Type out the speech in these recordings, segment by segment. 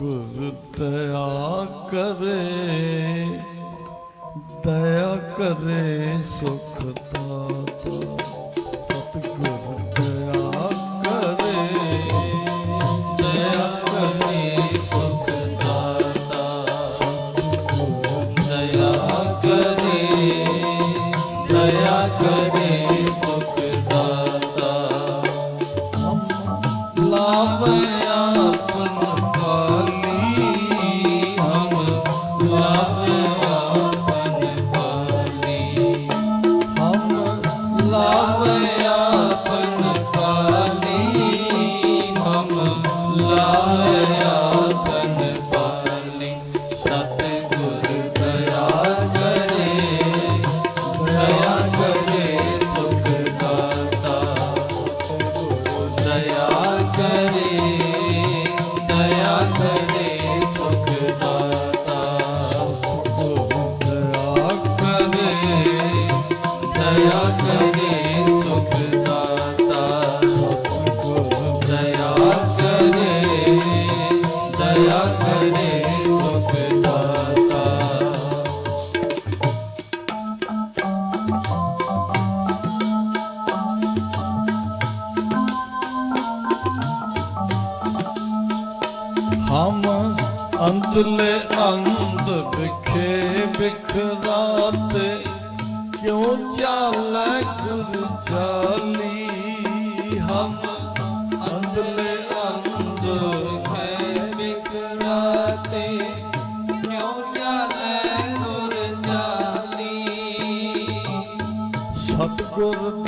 ਗੁਰ ਦਇਆ ਕਰੇ ਦਇਆ ਕਰੇ ਸੁਖ brother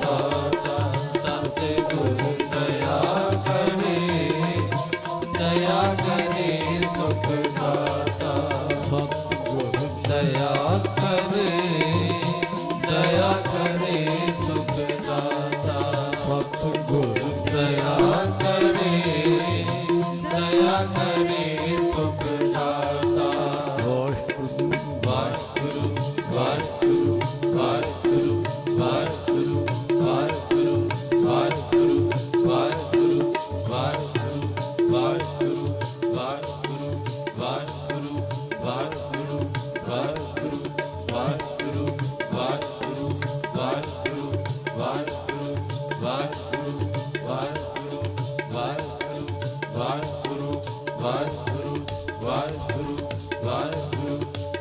Oh.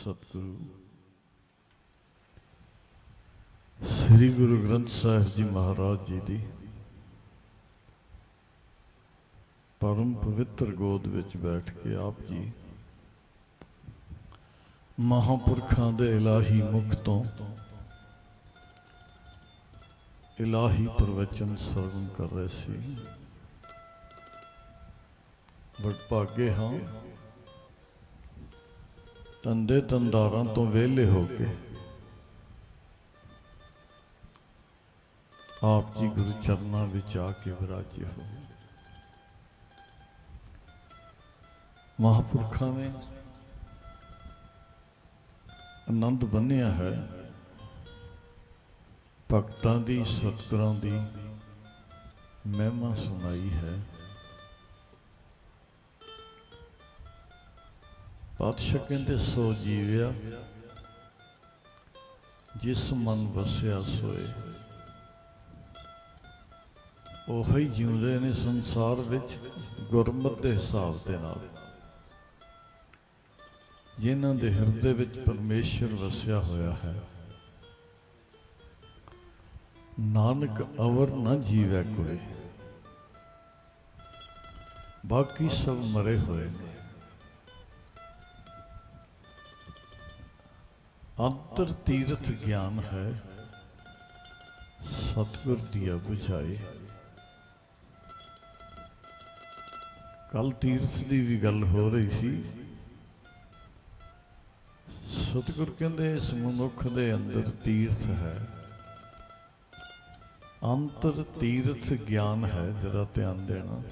ਸਤਿਗੁਰੂ। ਸ੍ਰੀ ਗੁਰੂ ਗ੍ਰੰਥ ਸਾਹਿਬ ਜੀ ਮਹਾਰਾਜ ਜੀ ਦੀ ਪਰਮ ਪਵਿੱਤਰ ਗੋਦ ਵਿੱਚ ਬੈਠ ਕੇ ਆਪ ਜੀ ਮਹਾਪੁਰਖਾਂ ਦੇ ਇਲਾਹੀ ਮੁਖ ਤੋਂ ਇਲਾਹੀ ਪ੍ਰਵਚਨ ਸਰਵਨ ਕਰ ਰਹੇ ਸੀ। ਬਟ ਭਾਗੇ ਹਾਂ ਤੰਦੇ ਤੰਦਾਰਾਂ ਤੋਂ ਵਿਹਲੇ ਹੋ ਕੇ। ਆਪ ਜੀ ਗੁਰੂ ਚਰਨਾਂ ਵਿੱਚ ਆ ਕੇ ਵਿਰਾਜੇ ਹੋ ਮਹਾਪੁਰਖਾਂ ਨੇ ਆਨੰਦ ਬੰਨਿਆ ਹੈ। ਭਗਤਾਂ ਦੀ ਸਤਿਗੁਰਾਂ ਦੀ ਮਹਿਮਾ ਸੁਣਾਈ ਹੈ। ਪਾਤਸ਼ਾਹ ਕਹਿੰਦੇ ਸੋ ਜੀਵਿਆ ਜਿਸ ਮਨ ਵਸਿਆ ਸੋਏ ਉਹੀ ਜਿਉਂਦੇ ਨੇ ਸੰਸਾਰ ਵਿੱਚ ਗੁਰਮਤ ਦੇ ਹਿਸਾਬ ਦੇ ਨਾਲ ਜਿਨ੍ਹਾਂ ਦੇ ਹਿਰਦੇ ਵਿੱਚ ਪਰਮੇਸ਼ਰ ਵਸਿਆ ਹੋਇਆ ਹੈ ਨਾਨਕ ਅਵਰ ਨਾ ਜੀਵੈ ਕੋਈ ਬਾਕੀ ਸਭ ਮਰੇ ਹੋਏ ਨੇ ਅੰਤਰ ਤੀਰਥ ਗਿਆਨ ਹੈ, ਸਤਿਗੁਰ ਦੀਆ ਬੁਝਾਈ ਕੱਲ ਤੀਰਥ ਦੀ ਵੀ ਗੱਲ ਹੋ ਰਹੀ ਸੀ। ਸਤਿਗੁਰ ਕਹਿੰਦੇ, ਇਸ ਮਨੁੱਖ ਦੇ ਅੰਦਰ ਤੀਰਥ ਹੈ। ਅੰਤਰ ਤੀਰਥ ਗਿਆਨ ਹੈ, ਜਰਾ ਧਿਆਨ ਦੇਣਾ।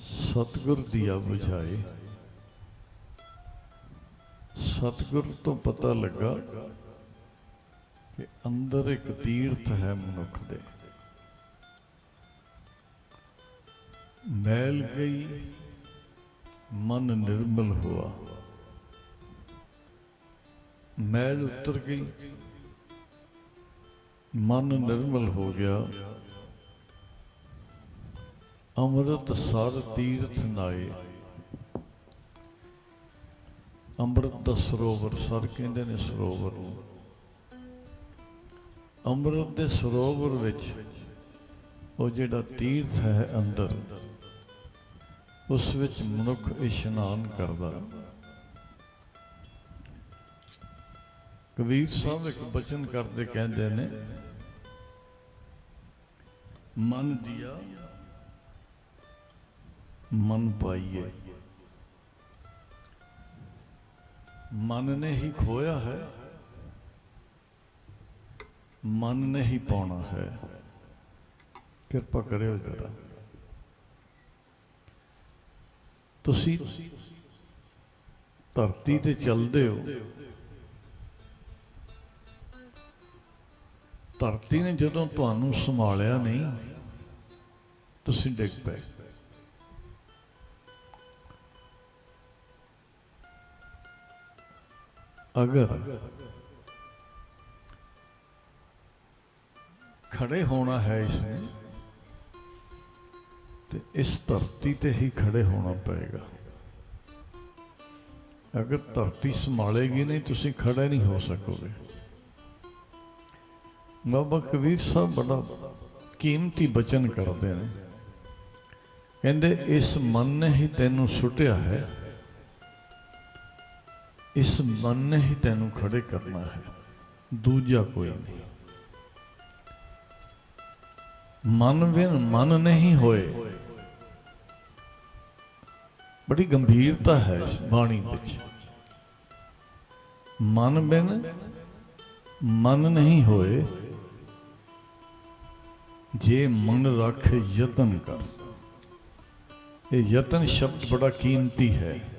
ਸਤਿਗੁਰ ਦੀਆ ਬੁਝਾਈ ਸਤਿਗੁਰ ਤੋਂ ਪਤਾ ਲੱਗਾ ਕਿ ਅੰਦਰ ਇੱਕ ਤੀਰਥ ਹੈ ਮਨੁੱਖ ਦੇ। ਮੈਲ ਗਈ, ਮਨ ਨਿਰਮਲ ਹੁਆ। ਮੈਲ ਉਤਰ ਗਈ, ਮਨ ਨਿਰਮਲ ਹੋ ਗਿਆ। ਅੰਮ੍ਰਿਤ ਸਰ ਤੀਰਥ ਨਾਏ। ਅੰਮ੍ਰਿਤ ਦਾ ਸਰੋਵਰ, ਸਰ ਕਹਿੰਦੇ ਨੇ ਸਰੋਵਰ ਨੂੰ। ਅੰਮ੍ਰਿਤ ਦੇ ਸਰੋਵਰ ਵਿੱਚ ਉਹ ਜਿਹੜਾ ਤੀਰਥ ਹੈ ਅੰਦਰ, ਉਸ ਵਿੱਚ ਮਨੁੱਖ ਇਸ਼ਨਾਨ ਕਰਦਾ। ਕਬੀਰ ਸਾਹਿਬ ਇੱਕ ਬਚਨ ਕਰਦੇ ਕਹਿੰਦੇ ਨੇ, ਮਨ ਦਿਆ, ਮਨ ਪਾਈਏ। ਮਨ ਨੇ ਹੀ ਖੋਇਆ ਹੈ, ਮਨ ਨੇ ਹੀ ਪਾਉਣਾ ਹੈ। ਕਿਰਪਾ ਕਰਿਓ ਜਰਾ। ਤੁਸੀਂ ਧਰਤੀ ਤੇ ਚੱਲਦੇ ਹੋ। ਧਰਤੀ ਨੇ ਜਦੋਂ ਤੁਹਾਨੂੰ ਸੰਭਾਲਿਆ ਨਹੀਂ, ਤੁਸੀਂ ਡਿੱਗ ਪਏ। ਅਗਰ ਖੜੇ ਹੋਣਾ ਹੈ ਇਸ ਨੇ ਤੇ ਇਸ ਧਰਤੀ ਤੇ ਹੀ ਖੜੇ ਹੋਣਾ ਪਏਗਾ। ਅਗਰ ਧਰਤੀ ਸੰਭਾਲੇਗੀ ਨਹੀਂ, ਤੁਸੀਂ ਖੜੇ ਨਹੀਂ ਹੋ ਸਕੋਗੇ। ਬਾਬਾ ਕਬੀਰ ਸਾਹਿਬ ਬੜਾ ਕੀਮਤੀ ਬਚਨ ਕਰਦੇ ਨੇ। ਕਹਿੰਦੇ, ਇਸ ਮਨ ਨੇ ਹੀ ਤੈਨੂੰ ਸੁੱਟਿਆ ਹੈ। ਇਸ ਮਨ ਨੇ ਹੀ ਤੈਨੂੰ ਖੜੇ ਕਰਨਾ ਹੈ। ਦੂਜਾ ਕੋਈ ਨਹੀਂ। ਮਨ ਬਿਨ ਮਨ ਨਹੀਂ ਹੋਏ। ਬੜੀ ਗੰਭੀਰਤਾ ਹੈ ਇਸ ਬਾਣੀ ਵਿੱਚ। ਮਨ ਬਿਨ ਮਨ ਨਹੀਂ ਹੋਏ। ਜੇ ਮਨ ਰੱਖ ਯਤਨ ਕਰ। ਇਹ ਯਤਨ ਸ਼ਬਦ ਬੜਾ ਕੀਮਤੀ ਹੈ।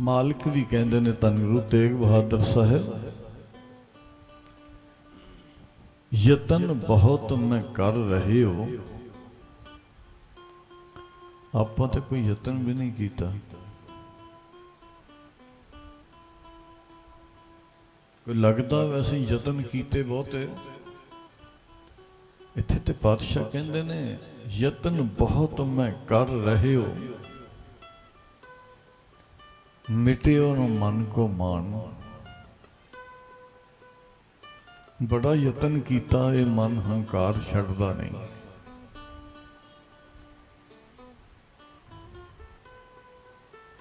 ਮਾਲਕ ਵੀ ਕਹਿੰਦੇ ਨੇ ਧੰਨ ਗੁਰੂ ਤੇਗ ਬਹਾਦਰ ਸਾਹਿਬ। ਯਤਨ ਬਹੁਤ ਮੈਂ ਕਰ ਰਹੇ ਹੋ। ਆਪਾਂ ਤੇ ਕੋਈ ਯਤਨ ਵੀ ਨਹੀਂ ਕੀਤਾ। ਕੋਈ ਲੱਗਦਾ ਵੈਸੇ ਯਤਨ ਕੀਤੇ ਬਹੁਤੇ। ਇੱਥੇ ਤੇ ਪਾਤਸ਼ਾਹ ਕਹਿੰਦੇ ਨੇ, ਯਤਨ ਬਹੁਤ ਮੈਂ ਕਰ ਰਹੇ ਹੋ। ਮਿਟਿਓ ਨ ਮਨ ਕੋ ਮਾਨ ਬੜਾ ਯਤਨ ਕੀਤਾ ਇਹ ਮਨ ਹੰਕਾਰ ਛੱਡਦਾ ਨਹੀਂ।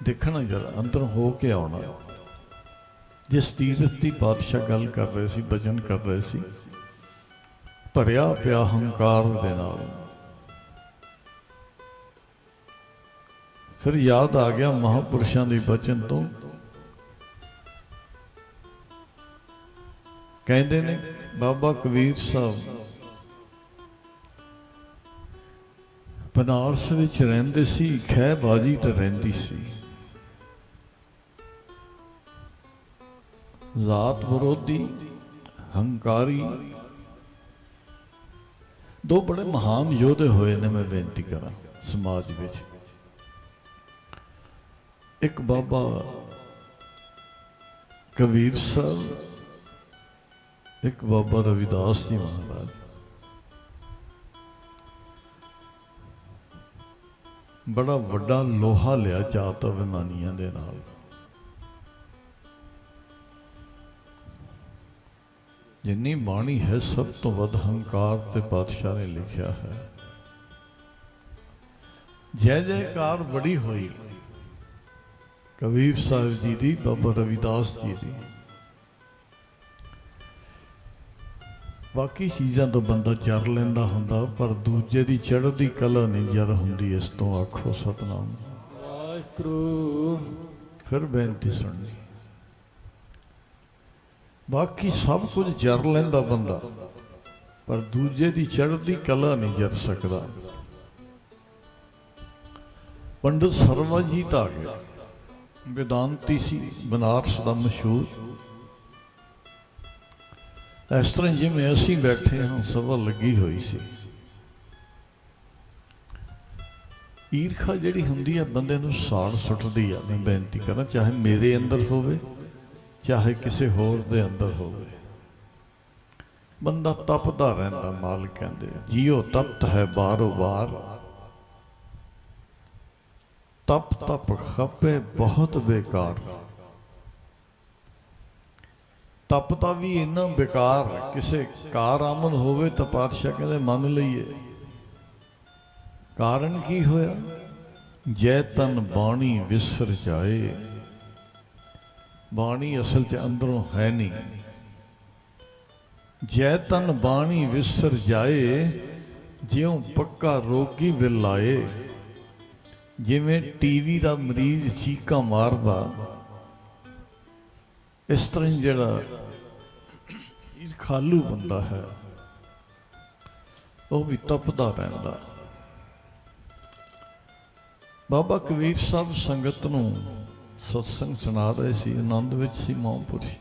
ਦੇਖਣਾ ਜਰਾ, ਅੰਦਰ ਹੋ ਕੇ ਆਉਣਾ। ਜਿਸ ਤੀਰਥ ਦੀ ਬਾਦਸ਼ਾਹ ਗੱਲ ਕਰ ਰਹੇ ਸੀ ਬਚਨ ਕਰ ਰਹੇ ਸੀ, ਭਰਿਆ ਪਿਆ ਹੰਕਾਰ ਦੇ ਨਾਲ। ਫਿਰ ਯਾਦ ਆ ਗਿਆ ਮਹਾਪੁਰਸ਼ਾਂ ਦੇ ਬਚਨ ਤੋਂ। ਕਹਿੰਦੇ ਨੇ, ਬਾਬਾ ਕਬੀਰ ਸਾਹਿਬ, ਬਨਾਰਸ ਵਿੱਚ ਰਹਿੰਦੇ ਸੀ ਖਹਿ ਬਾਜੀ ਤੇ ਰਹਿੰਦੀ ਸੀ। ਜ਼ਾਤ ਵਿਰੋਧੀ, ਹੰਕਾਰੀ, ਦੋ ਬੜੇ ਮਹਾਨ ਯੋਧੇ ਹੋਏ ਨੇ ਮੈਂ ਬੇਨਤੀ ਕਰਾਂ ਸਮਾਜ ਵਿੱਚ। ਇੱਕ ਬਾਬਾ ਕਬੀਰ ਸਾਹਿਬ, ਇੱਕ ਬਾਬਾ ਰਵਿਦਾਸ ਜੀ ਮਹਾਰਾਜ। ਬੜਾ ਵੱਡਾ ਲੋਹਾ ਲਿਆ ਜਾਤ ਅਭਿਮਾਨੀਆਂ ਦੇ ਨਾਲ। ਜਿੰਨੀ ਬਾਣੀ ਹੈ, ਸਭ ਤੋਂ ਵੱਧ ਹੰਕਾਰ ਤੇ ਪਾਤਸ਼ਾਹ ਨੇ ਲਿਖਿਆ ਹੈ। ਜੈ ਜੈਕਾਰ ਬੜੀ ਹੋਈ। ਕਬੀਰ ਸਾਹਿਬ ਜੀ ਦੀ ਬਾਬਾ ਰਵਿਦਾਸ ਜੀ ਦੀ। ਬਾਕੀ ਚੀਜ਼ਾਂ ਤੋਂ ਬੰਦਾ ਚਰ ਲੈਂਦਾ ਹੁੰਦਾ ਪਰ ਦੂਜੇ ਦੀ ਚੜ੍ਹਦੀ ਕਲਾ ਨਹੀਂ ਜਰ ਹੁੰਦੀ ਇਸ ਤੋਂ ਆਖੋ ਸਤਨਾਮ। ਵਾਹਿਗੁਰੂ। ਫਿਰ ਬੇਨਤੀ ਸੁਣਨੀ। ਬਾਕੀ ਸਭ ਕੁਝ ਜਰ ਲੈਂਦਾ ਬੰਦਾ ਪਰ ਦੂਜੇ ਦੀ ਚੜ੍ਹਦੀ ਕਲਾ ਨਹੀਂ ਜਰ ਸਕਦਾ। ਪੰਡਤ ਸਰਵਜੀਤ ਆ ਗਿਆ ਵਿਦਾਂਤੀ ਸੀ ਬਨਾਰਸ ਦਾ ਮਸ਼ਹੂਰ ਇਸ ਤਰ੍ਹਾਂ ਜਿਵੇਂ ਅਸੀਂ ਬੈਠੇ ਹਾਂ ਸਭਾ ਲੱਗੀ ਹੋਈ ਸੀ ਈਰਖਾ ਜਿਹੜੀ ਹੁੰਦੀ ਹੈ ਬੰਦੇ ਨੂੰ ਸਾੜ ਸੁੱਟਦੀ ਆ ਮੈਂ ਬੇਨਤੀ ਕਰਾਂ ਚਾਹੇ ਮੇਰੇ ਅੰਦਰ ਹੋਵੇ ਚਾਹੇ ਕਿਸੇ ਹੋਰ ਦੇ ਅੰਦਰ ਹੋਵੇ ਬੰਦਾ ਤਪਦਾ ਰਹਿੰਦਾ ਮਾਲ ਕਹਿੰਦੇ ਜੀਓ ਤਪਤ ਹੈ ਬਾਰੋ ਬਾਰ ਤਪ ਤਪ ਖੱਪੇ ਬਹੁਤ ਬੇਕਾਰ। ਤਪ ਤਾਂ ਵੀ ਇੰਨਾ ਬੇਕਾਰ, ਕਿਸੇ ਕਾਰ ਆਮਦ ਹੋਵੇ ਤਾਂ ਪਾਤਸ਼ਾਹ ਕਹਿੰਦੇ, ਮੰਨ ਲਈਏ। ਕਾਰਨ ਕੀ ਹੋਇਆ? ਜੈ ਤਨ ਬਾਣੀ ਵਿਸਰ ਜਾਏ। ਬਾਣੀ ਅਸਲ 'ਚ ਅੰਦਰੋਂ ਹੈ ਨਹੀਂ। ਜੈ ਤਨ ਬਾਣੀ ਵਿਸਰ ਜਾਏ, ਜਿਉ ਪੱਕਾ ਰੋਗੀ ਵਿਲਾਏ। ਜਿਵੇਂ ਟੀਵੀ ਦਾ ਮਰੀਜ਼ ਚੀਕਾਂ ਮਾਰਦਾ, ਇਸ ਤਰ੍ਹਾਂ ਹੀ ਜਿਹੜਾ ਖਾਲੂ ਬੰਦਾ ਹੈ, ਉਹ ਵੀ ਤਪਦਾ ਰਹਿੰਦਾ। ਬਾਬਾ ਕਬੀਰ ਸਾਹਿਬ ਸੰਗਤ ਨੂੰ ਸਤਸੰਗ ਸੁਣਾ ਰਹੇ ਸੀ, ਆਨੰਦ ਵਿੱਚ ਸੀ ਮਹਾਂਪੁਰਸ਼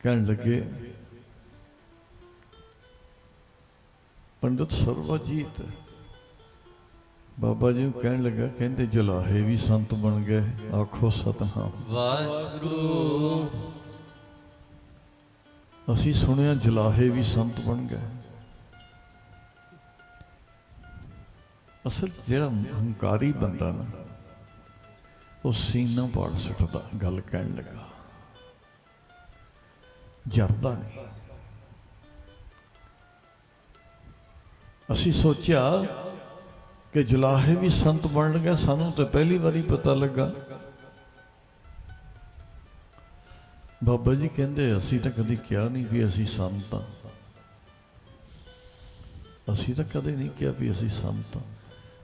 ਕਹਿਣ ਲੱਗੇ ਪੰਡਤ ਸਰਵਜੀਤ ਬਾਬਾ ਜੀ ਨੂੰ ਕਹਿਣ ਲੱਗਾ ਕਹਿੰਦੇ ਜਲਾਹੇ ਵੀ ਸੰਤ ਬਣ ਗਏ ਆਖੋ ਸਤਨਾਮ। ਵਾਹਿਗੁਰੂ। ਅਸੀਂ ਸੁਣਿਆ ਜਲਾਹੇ ਵੀ ਸੰਤ ਬਣ ਗਏ। ਅਸਲ ਜਿਹੜਾ ਹੰਕਾਰੀ ਬੰਦਾ ਨਾ ਉਹ ਸੀਨਾ ਪਾੜ ਸੁੱਟਦਾ ਗੱਲ ਕਹਿਣ ਲੱਗਾ। ਜਰਦਾ ਨਹੀਂ। ਅਸੀਂ ਸੋਚਿਆ ਕਿ ਜਲਾਹੇ ਵੀ ਸੰਤ ਬਣਨਗੇ ਸਾਨੂੰ ਤਾਂ ਪਹਿਲੀ ਵਾਰੀ ਪਤਾ ਲੱਗਾ। ਬਾਬਾ ਜੀ ਕਹਿੰਦੇ, ਅਸੀਂ ਤਾਂ ਕਦੀ ਕਿਹਾ ਨਹੀਂ ਵੀ ਅਸੀਂ ਸੰਤ ਹਾਂ। ਅਸੀਂ ਤਾਂ ਕਦੇ ਨਹੀਂ ਕਿਹਾ ਵੀ ਅਸੀਂ ਸੰਤ ਹਾਂ।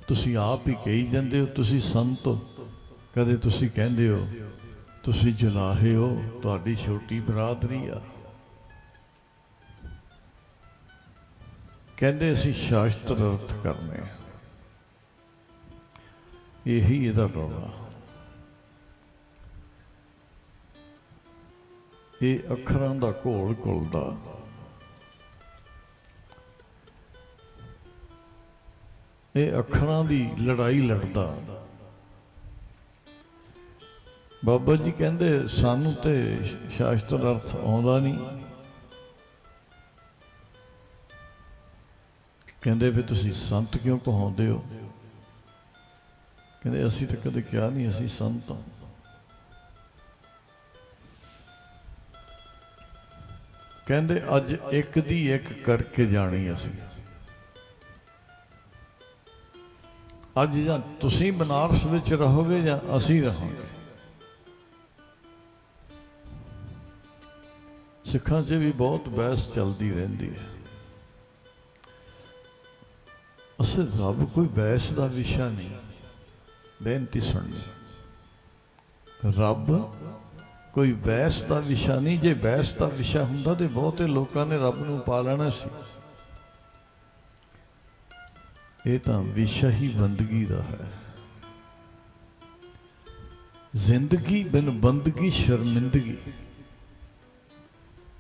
ਤੁਸੀਂ ਆਪ ਹੀ ਕਹੀ ਜਾਂਦੇ ਹੋ, ਤੁਸੀਂ ਸੰਤ ਹੋ। ਕਦੇ ਤੁਸੀਂ ਕਹਿੰਦੇ ਹੋ, ਤੁਸੀਂ ਜਲਾਹੇ ਹੋ, ਤੁਹਾਡੀ ਛੋਟੀ ਬਰਾਦਰੀ ਆ। ਕਹਿੰਦੇ ਅਸੀਂ ਸ਼ਾਸਤਰ ਅਰਥ ਕਰਨੇ ਇਹੀ ਇਹਦਾ ਰੌਲਾ। ਇਹ ਅੱਖਰਾਂ ਦਾ ਘੋਲ ਘੁਲਦਾ। ਇਹ ਅੱਖਰਾਂ ਦੀ ਲੜਾਈ ਲੜਦਾ। ਬਾਬਾ ਜੀ ਕਹਿੰਦੇ, ਸਾਨੂੰ ਤੇ ਸ਼ਾਸਤਰ ਅਰਥ ਆਉਂਦਾ ਨਹੀਂ। ਕਹਿੰਦੇ ਵੀ ਤੁਸੀਂ ਸੰਤ ਕਿਉਂ ਕਹਾਉਂਦੇ ਹੋ? ਕਹਿੰਦੇ ਅਸੀਂ ਤਾਂ ਕਦੇ ਕਿਹਾ ਨਹੀਂ, ਅਸੀਂ ਸੰਤ ਹਾਂ। ਕਹਿੰਦੇ ਅੱਜ ਇੱਕ ਦੀ ਇੱਕ ਕਰਕੇ ਜਾਣੀ ਅਸੀਂ। ਅੱਜ ਜਾਂ ਤੁਸੀਂ ਬਨਾਰਸ ਵਿੱਚ ਰਹੋਗੇ ਜਾਂ ਅਸੀਂ ਰਹਾਂਗੇ। ਸਿੱਖਾਂ 'ਚ ਵੀ ਬਹੁਤ ਬਹਿਸ ਚੱਲਦੀ ਰਹਿੰਦੀ ਹੈ। ਅਸਲ ਰੱਬ ਕੋਈ ਬਹਿਸ ਦਾ ਵਿਸ਼ਾ ਨਹੀਂ, ਬੇਨਤੀ ਸੁਣਨੀ। ਰੱਬ ਕੋਈ ਬਹਿਸ ਦਾ ਵਿਸ਼ਾ ਨਹੀਂ, ਜੇ ਬਹਿਸ ਦਾ ਵਿਸ਼ਾ ਹੁੰਦਾ ਤੇ ਬਹੁਤੇ ਲੋਕਾਂ ਨੇ ਰੱਬ ਨੂੰ ਪਾ ਲੈਣਾ ਸੀ। ਇਹ ਤਾਂ ਵਿਸ਼ਾ ਹੀ ਬੰਦਗੀ ਦਾ ਹੈ। ਜ਼ਿੰਦਗੀ ਬਿਨ ਬੰਦਗੀ, ਸ਼ਰਮਿੰਦਗੀ।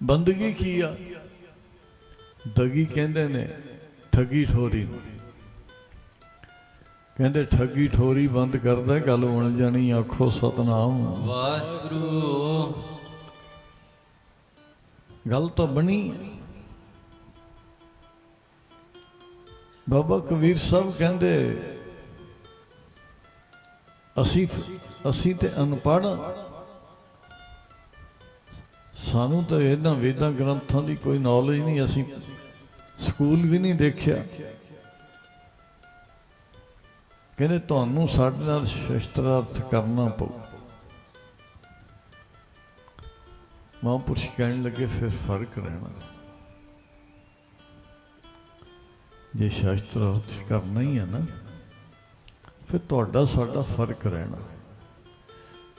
ਬੰਦਗੀ ਕੀ ਆ? ਦਗੀ ਕਹਿੰਦੇ ਨੇ, ਠੱਗੀ ਠੋਰੀ। ਨੂੰ ਕਹਿੰਦੇ ਠੱਗੀ ਠੋਰੀ ਬੰਦ ਕਰਦਾ ਗੱਲ ਬਣ ਜਾਣੀ ਆਖੋ ਸਤਨਾਮ ਵਾਹਿਗੁਰੂ ਗੱਲ ਤਾਂ ਬਣੀ। ਬਾਬਾ ਕਬੀਰ ਸਾਹਿਬ ਕਹਿੰਦੇ ਅਸੀਂ ਅਸੀਂ ਤੇ ਅਨਪੜ੍ਹ। ਸਾਨੂੰ ਤਾਂ ਇਹਨਾਂ ਵੇਦਾਂ ਗ੍ਰੰਥਾਂ ਦੀ ਕੋਈ ਨੌਲੇਜ ਨਹੀਂ ਅਸੀਂ ਸਕੂਲ ਵੀ ਨਹੀਂ ਦੇਖਿਆ ਕਹਿੰਦੇ ਤੁਹਾਨੂੰ ਸਾਡੇ ਨਾਲ ਸ਼ਸਤਰਾਰਥ ਕਰਨਾ ਪਊ। ਮਹਾਂਪੁਰਸ਼ ਕਹਿਣ ਲੱਗੇ, ਫਿਰ ਫ਼ਰਕ ਰਹਿਣਾ। ਜੇ ਸ਼ਾਸਤਰ ਅਰਥ ਕਰਨਾ ਹੀ ਹੈ ਨਾ, ਫਿਰ ਤੁਹਾਡਾ, ਸਾਡਾ ਫ਼ਰਕ ਰਹਿਣਾ।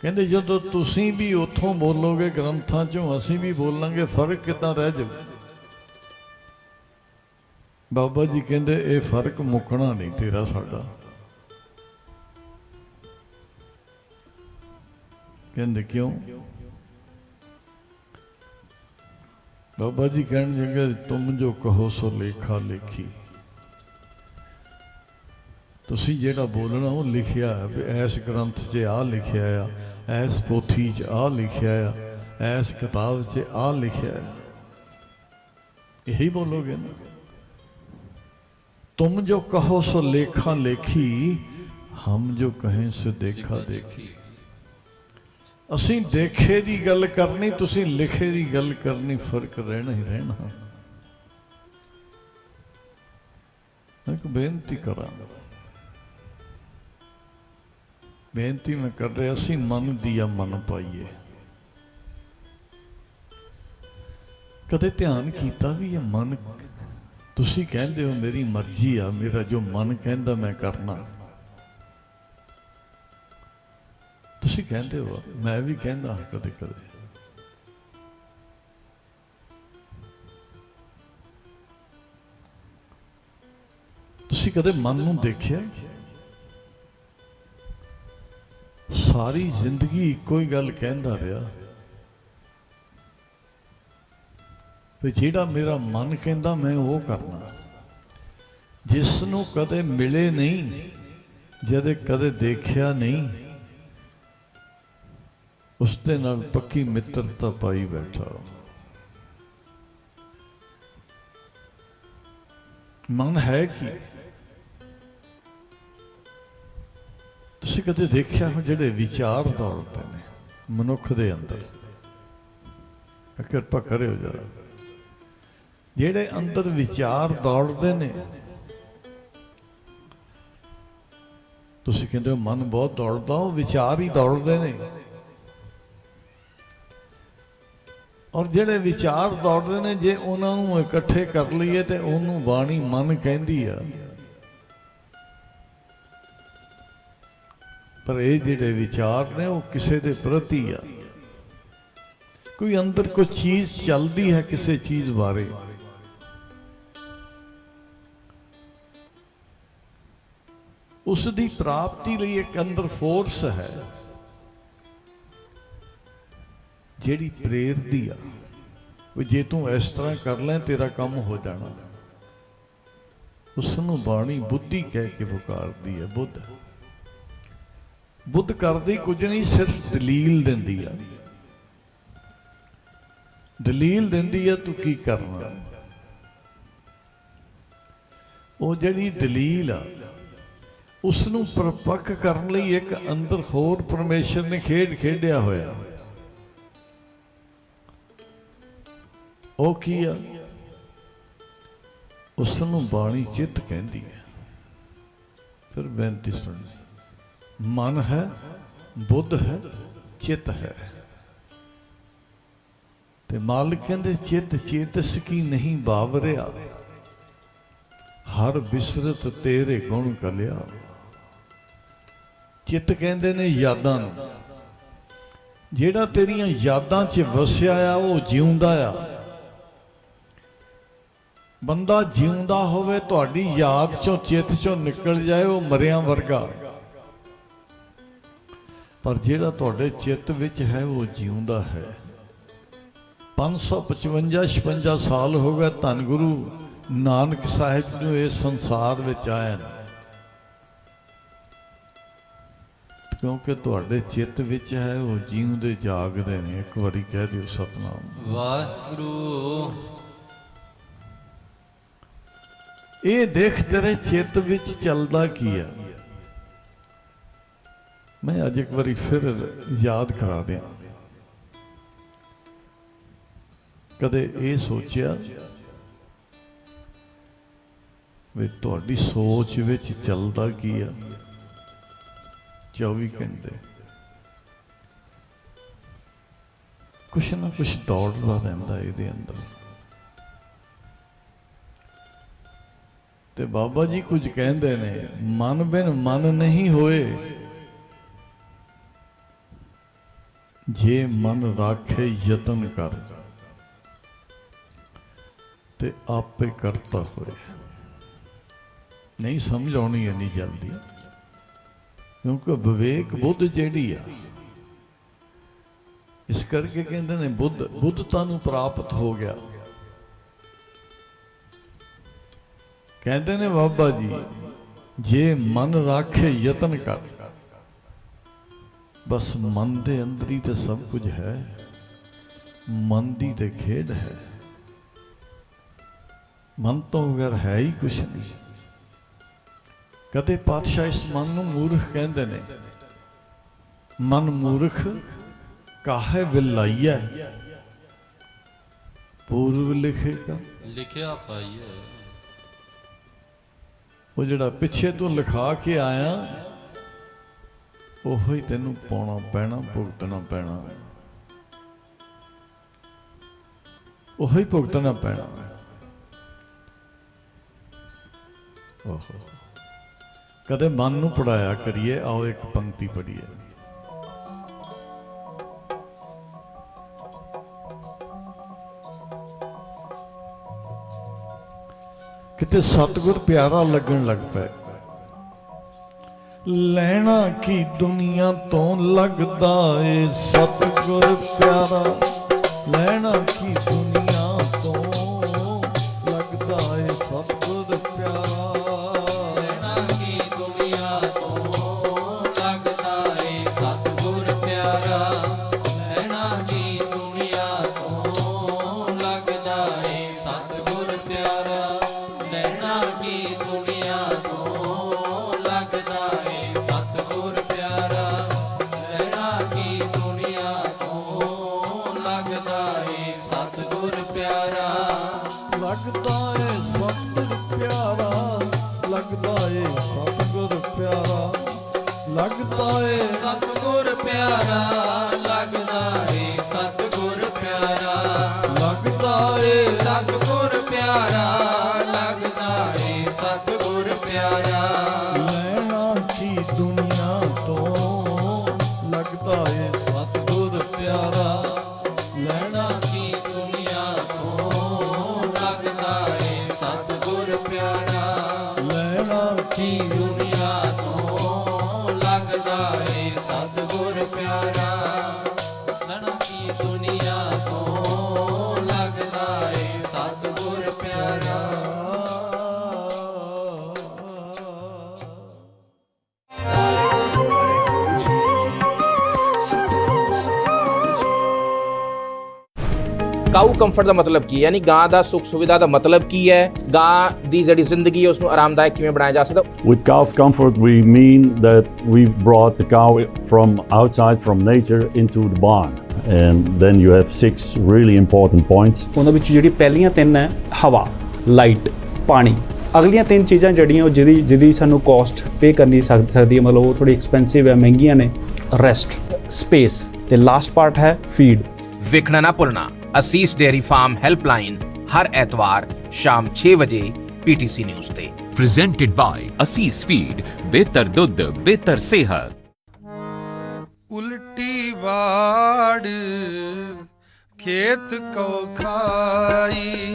ਕਹਿੰਦੇ ਜਦੋਂ ਤੁਸੀਂ ਵੀ ਉੱਥੋਂ ਬੋਲੋਗੇ ਗ੍ਰੰਥਾਂ ਚੋਂ, ਅਸੀਂ ਵੀ ਬੋਲਾਂਗੇ, ਫ਼ਰਕ ਕਿੱਦਾਂ ਰਹਿ ਜਾਊ? ਬਾਬਾ ਜੀ ਕਹਿੰਦੇ, ਇਹ ਫ਼ਰਕ ਮੁੱਕਣਾ ਨਹੀਂ ਤੇਰਾ ਸਾਡਾ। ਕਹਿੰਦੇ ਕਿਉਂ? ਬਾਬਾ ਜੀ ਕਹਿਣ ਲੱਗੇ ਤੁਮ ਜੋ ਕਹੋ ਸੋ ਲੇਖਾ ਲੇਖੀ। ਤੁਸੀਂ ਜਿਹੜਾ ਬੋਲਣਾ ਉਹ ਲਿਖਿਆ ਹੈ ਵੀ ਐਸ ਗ੍ਰੰਥ 'ਚ ਆ ਲਿਖਿਆ ਆ, ਐਸ ਪੋਥੀ 'ਚ ਆ ਲਿਖਿਆ ਆ, ਐਸ ਕਿਤਾਬ 'ਚ ਆ ਲਿਖਿਆ ਹੈ ਇਹੀ ਬੋਲੋਗੇ ਨਾ? ਤੁਮ ਜੋ ਕਹੋ ਸੋ ਲੇਖਾ ਲੇਖੀ, ਹਮ ਜੋ ਕਹੇ ਸੋ ਦੇਖਾ ਦੇਖੀ। ਅਸੀਂ ਦੇਖੇ ਦੀ ਗੱਲ ਕਰਨੀ, ਤੁਸੀਂ ਲਿਖੇ ਦੀ ਗੱਲ ਕਰਨੀ, ਫ਼ਰਕ ਰਹਿਣਾ ਹੀ ਰਹਿਣਾ। ਇੱਕ ਬੇਨਤੀ ਕਰਾਂਗਾ। ਬੇਨਤੀ ਮੈਂ ਕਰ ਰਿਹਾ, ਅਸੀਂ ਮਨ ਦੀਆ ਮਨ ਪਾਈਏ। ਕਦੇ ਧਿਆਨ ਕੀਤਾ ਵੀ ਇਹ ਮਨ ਤੁਸੀਂ ਕਹਿੰਦੇ ਹੋ, ਮੇਰੀ ਮਰਜ਼ੀ ਆ, ਮੇਰਾ ਜੋ ਮਨ ਕਹਿੰਦਾ ਮੈਂ ਕਰਨਾ। ਤੁਸੀਂ ਕਹਿੰਦੇ ਹੋ, ਮੈਂ ਵੀ ਕਹਿੰਦਾ ਹਾਂ ਕਦੇ ਕਦੇ। ਤੁਸੀਂ ਕਦੇ ਮਨ ਨੂੰ ਦੇਖਿਆ? ਸਾਰੀ ਜ਼ਿੰਦਗੀ ਇੱਕੋ ਹੀ ਗੱਲ ਕਹਿੰਦਾ ਰਿਹਾ। ਵੀ ਜਿਹੜਾ ਮੇਰਾ ਮਨ ਕਹਿੰਦਾ ਮੈਂ ਉਹ ਕਰਨਾ। ਜਿਸ ਨੂੰ ਕਦੇ ਮਿਲੇ ਨਹੀਂ ਜਦੇ ਕਦੇ ਦੇਖਿਆ ਨਹੀਂ ਉਸ ਦੇ ਨਾਲ ਪੱਕੀ ਮਿੱਤਰਤਾ ਪਾਈ ਬੈਠਾ ਮਨ ਹੈ ਕੀ? ਤੁਸੀਂ ਕਦੇ ਦੇਖਿਆ ਹੋ ਜਿਹੜੇ ਵਿਚਾਰ ਦੌੜਦੇ ਨੇ ਮਨੁੱਖ ਦੇ ਅੰਦਰ? ਕਿਰਪਾ ਕਰਿਓ ਜਰਾ। ਜਿਹੜੇ ਅੰਦਰ ਵਿਚਾਰ ਦੌੜਦੇ ਨੇ, ਤੁਸੀਂ ਕਹਿੰਦੇ ਹੋ ਮਨ ਬਹੁਤ ਦੌੜਦਾ, ਉਹ ਵਿਚਾਰ ਹੀ ਦੌੜਦੇ ਨੇ। ਔਰ ਜਿਹੜੇ ਵਿਚਾਰ ਦੌੜਦੇ ਨੇ, ਜੇ ਉਹਨਾਂ ਨੂੰ ਇਕੱਠੇ ਕਰ ਲਈਏ ਤੇ ਉਹਨੂੰ ਬਾਣੀ ਮਨ ਕਹਿੰਦੀ ਆ। ਪਰ ਇਹ ਜਿਹੜੇ ਵਿਚਾਰ ਨੇ, ਉਹ ਕਿਸੇ ਦੇ ਪ੍ਰਤੀ ਆ। ਕੋਈ ਅੰਦਰ ਕੋਈ ਚੀਜ਼ ਚੱਲਦੀ ਹੈ ਕਿਸੇ ਚੀਜ਼ ਬਾਰੇ। ਉਸ ਦੀ ਪ੍ਰਾਪਤੀ ਲਈ ਇੱਕ ਅੰਦਰ ਫੋਰਸ ਹੈ। ਜਿਹੜੀ ਪ੍ਰੇਰਦੀ ਆ, ਵੀ ਜੇ ਤੂੰ ਇਸ ਤਰ੍ਹਾਂ ਕਰ ਲੈ, ਤੇਰਾ ਕੰਮ ਹੋ ਜਾਣਾ। ਉਸ ਨੂੰ ਬਾਣੀ ਬੁੱਧੀ ਕਹਿ ਕੇ ਪੁਕਾਰਦੀ ਹੈ ਬੁੱਧ। ਬੁੱਧ ਕਰਦੀ ਕੁਝ ਨਹੀਂ, ਸਿਰਫ ਦਲੀਲ ਦਿੰਦੀ ਆ। ਦਲੀਲ ਦਿੰਦੀ ਆ, ਤੂੰ ਕੀ ਕਰਨਾ? ਉਹ ਜਿਹੜੀ ਦਲੀਲ ਆ ਉਸ ਨੂੰ ਪਰਪੱਕ ਕਰਨ ਲਈ ਇੱਕ ਅੰਦਰ ਹੋਰ ਪਰਮੇਸ਼ਰ ਨੇ ਖੇਡ ਖੇਡਿਆ ਹੋਇਆ। ਉਹ ਕੀ ਆ? ਉਸ ਨੂੰ ਬਾਣੀ ਚਿੱਤ ਕਹਿੰਦੀ ਹੈ। ਫਿਰ ਬੇਨਤੀ ਸੁਣਨੀ ਮਨ ਹੈ, ਬੁੱਧ ਹੈ, ਚਿੱਤ ਹੈ। ਤੇ ਮਾਲਕ ਕਹਿੰਦੇ, ਚਿੱਤ ਚੇਤਸ ਕੀ ਨਹੀਂ ਬਾਵਰਿਆ? ਹਰ ਬਿਸਰਤ ਤੇਰੇ ਗੁਣ ਕਲਿਆ। ਚਿੱਤ ਕਹਿੰਦੇ ਨੇ ਯਾਦਾਂ ਨੂੰ। ਜਿਹੜਾ ਤੇਰੀਆਂ ਯਾਦਾਂ 'ਚ ਵਸਿਆ ਆ, ਉਹ ਜਿਉਂਦਾ ਆ। ਬੰਦਾ ਜਿਉਂਦਾ ਹੋਵੇ, ਤੁਹਾਡੀ ਯਾਦ 'ਚੋਂ, ਚਿੱਤ 'ਚੋਂ ਨਿਕਲ ਜਾਏ, ਉਹ ਮਰਿਆਂ ਵਰਗਾ। ਪਰ ਜਿਹੜਾ ਤੁਹਾਡੇ ਚਿੱਤ ਵਿੱਚ ਹੈ, ਉਹ ਜਿਉਂਦਾ ਹੈ। 555 56 ਸਾਲ ਹੋ ਗਏ, ਧੰਨ ਗੁਰੂ ਨਾਨਕ ਸਾਹਿਬ ਨੂੰ ਇਸ ਸੰਸਾਰ ਵਿੱਚ ਆਇਆ ਕਿਉਂਕਿ ਤੁਹਾਡੇ ਚਿੱਤ ਵਿੱਚ ਹੈ, ਉਹ ਜੀਉਂਦੇ ਜਾਗਦੇ ਨੇ। ਇੱਕ ਵਾਰੀ ਕਹਿ ਦਿਓ ਸਤਨਾਮ। ਵਾਹਿਗੁਰੂ। ਇਹ ਦੇਖ ਤੇਰੇ ਚਿੱਤ ਵਿੱਚ ਚੱਲਦਾ ਕੀ ਆ? ਮੈਂ ਅੱਜ ਇੱਕ ਵਾਰੀ ਫਿਰ ਯਾਦ ਕਰਾ ਦਿਆਂ। ਕਦੇ ਇਹ ਸੋਚਿਆ ਵੀ ਤੁਹਾਡੀ ਸੋਚ ਵਿੱਚ ਚੱਲਦਾ ਕੀ ਆ? 24 ਘੰਟੇ। ਕੁਛ ਨਾ ਕੁਛ ਦੌੜਦਾ ਰਹਿੰਦਾ ਇਹਦੇ ਅੰਦਰ। ਤੇ ਬਾਬਾ ਜੀ ਕੁਝ ਕਹਿੰਦੇ ਨੇ, ਮਨ ਬਿਨ ਮਨ ਨਹੀਂ ਹੋਏ। ਜੇ ਮਨ ਰਾਖੇ ਯਤਨ ਕਰ, ਤੇ ਆਪੇ ਕਰਤਾ ਹੋਏ। ਨਹੀਂ ਸਮਝ ਆਉਣੀ ਇੰਨੀ ਜਲਦੀ, ਕਿਉਂਕਿ ਵਿਵੇਕ ਬੁੱਧ ਜਿਹੜੀ ਆ, ਇਸ ਕਰਕੇ ਕਹਿੰਦੇ ਨੇ ਬੁੱਧ ਬੁੱਧਤਾ ਨੂੰ ਪ੍ਰਾਪਤ ਹੋ ਗਿਆ। ਕਹਿੰਦੇ ਨੇ ਬਾਬਾ ਜੀ, ਜੇ ਮਨ ਰਾਖੇ ਯਤਨ ਕਰ। ਬਸ ਮਨ ਦੇ ਅੰਦਰ ਹੀ ਤੇ ਸਭ ਕੁਝ ਹੈ, ਮਨ ਦੀ ਤੇ ਖੇਡ ਹੈ। ਮਨ ਤੋਂ ਬਗੈਰ ਹੈ ਹੀ ਕੁਛ ਨਹੀਂ। ਕਦੇ ਪਾਤਸ਼ਾਹ ਇਸ ਮਨ ਨੂੰ ਮੂਰਖ ਕਹਿੰਦੇ ਨੇ, ਮਨ ਮੂਰਖ ਕਾਹੇ ਵਿਲਾਈਐ? ਪੂਰਵ ਲਿਖੇਗਾ। ਲਿਖਿਆ ਪਾਈਏ ਉਹ ਜਿਹੜਾ ਪਿੱਛੇ ਤੋਂ ਲਿਖਾ ਕੇ ਆਇਆ, ਉਹੋ ਹੀ ਤੈਨੂੰ ਪਾਉਣਾ ਪੈਣਾ, ਭੁਗਤਣਾ ਪੈਣਾ। ਉਹੋ ਹੀ ਭੁਗਤਣਾ ਪੈਣਾ। ਓਹੋ। ਕਦੇ ਮਨ ਨੂੰ ਪੜਾਇਆ ਕਰੀਏ, ਆਓ ਇੱਕ ਪੰਕਤੀ ਪੜੀਏ ਕਿਤੇ ਸਤਿਗੁਰ ਪਿਆਰਾ ਲੱਗਣ ਲੱਗ ਪਏ। ਲੈਣਾ ਕੀ ਦੁਨੀਆ ਤੋਂ ਲੱਗਦਾ ਏ ਸਤਿਗੁਰ ਪਿਆਰਾ। ਲੈਣਾ ਕੀ ਦੁਨੀਆ ਤੋਂ ਲੱਗਦਾ ਏ ਸਤਿਗੁਰ ਪਿਆਰਾ। ਲੱਗਦਾ ਏ ਸਤਿਗੁਰ ਪਿਆਰਾ ਲੱਗਦਾ ਏ ਸਤਿਗੁਰ ਪਿਆਰਾ। ਲੱਗਦਾ ਏ ਸਤਿਗੁਰ ਪਿਆਰਾ। ਕਾਊ ਕੰਫਰਟ ਦਾ ਮਤਲਬ ਕੀ ਹੈ? ਯਾਨੀ ਗਾਂ ਦਾ ਸੁੱਖ ਸੁਵਿਧਾ ਦਾ ਮਤਲਬ ਕੀ ਹੈ? ਗਾਂ ਦੀ ਜਿਹੜੀ ਜ਼ਿੰਦਗੀ ਹੈ ਉਸ ਨੂੰ ਆਰਾਮਦਾਇਕ ਕਿਵੇਂ ਬਣਾਇਆ ਜਾ ਸਕਦਾ? With calf comfort, we mean that we've brought the cow from outside, from nature, into the barn. And then you have six really important points. ਉਹਨਾਂ ਵਿੱਚ ਜਿਹੜੀ ਪਹਿਲੀਆਂ ਤਿੰਨ ਹੈ ਹਵਾ ਲਾਈਟ ਪਾਣੀ। ਅਗਲੀਆਂ ਤਿੰਨ ਚੀਜ਼ਾਂ ਜਿਹੜੀਆਂ ਉਹ ਜਿਹਦੀ ਜਿਹਦੀ ਸਾਨੂੰ ਕਾਸਟ ਪੇ ਕਰਨੀ ਸਕ- ਸਕਦੀ ਹੈ ਮਤਲਬ ਉਹ ਥੋੜੀ ਐਕਸਪੈਂਸਿਵ ਹੈ ਮਹਿੰਗੀਆਂ ਨੇ। ਰੈਸਟ ਸਪੇਸ ਤੇ ਲਾਸਟ ਪਾਰਟ ਹੈ ਫੀਡ ਵੇਖਣਾ ਨਾ ਭੁੱਲਣਾ। ਅਸੀਸ ਡੇਅਰੀ ਫਾਰਮ ਹੈਲਪਲਾਈਨ ਹਰ ਐਤਵਾਰ ਸ਼ਾਮ 6 ਵਜੇ ਪੀਟੀਸੀ ਨਿਊਜ਼ ਤੇ। Presented by Assis Feed ਬਿਹਤਰ ਦੁੱਧ ਬਿਹਤਰ ਸਿਹਤ। ਉਲਟੀ ਵਾੜ ਖੇਤ ਕੋ ਖਾਈ।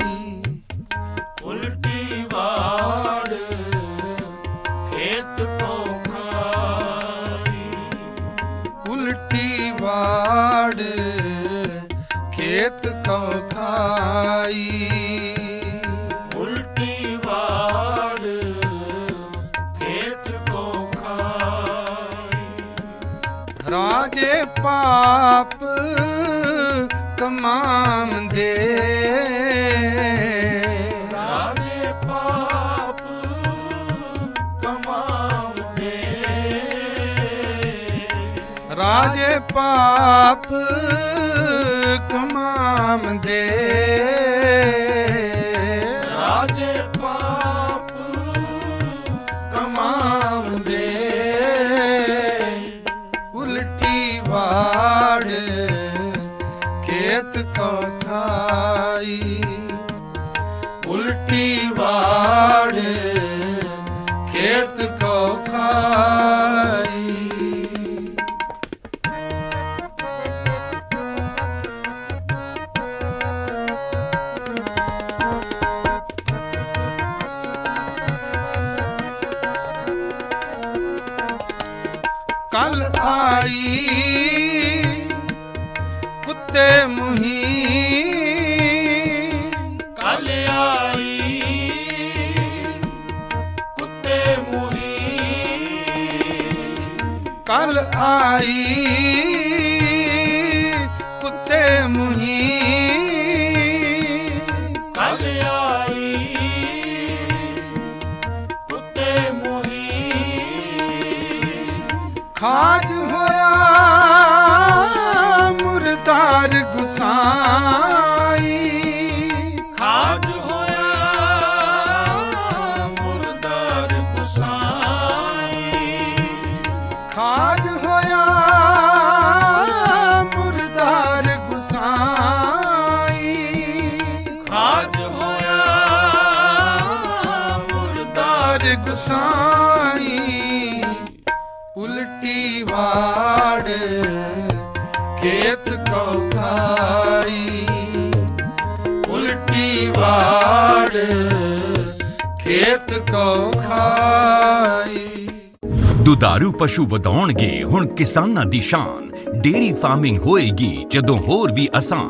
ਪਾਪ ਕਮਾਮ ਦੇ। ਰਾਜੇ ਪਾਪ ਕਮਾਮ ਦੇ। ਉਲਟੀ ਵਾੜ ਖੇਤ ਕੋ ਖਾਈ ਉਲਟੀ ਵਾੜ ਆਈ ਕੁੱਤੇ ਮੁਹੀ। ਕੱਲ ਆਈ ਕੁੱਤੇ ਮੁਹੀ। ਖਾਜ ਹੋਇਆ ਮੁਰਦਾਰ ਗੁਸਾਈ ਦੁਧਾਰੂ ਪਸ਼ੂ ਵਧਾਉਣਗੇ ਹੁਣ ਕਿਸਾਨਾਂ ਦੀ ਸ਼ਾਨ। ਡੇਅਰੀ ਫਾਰਮਿੰਗ ਹੋਏਗੀ ਜਦੋਂ ਹੋਰ ਵੀ ਆਸਾਨ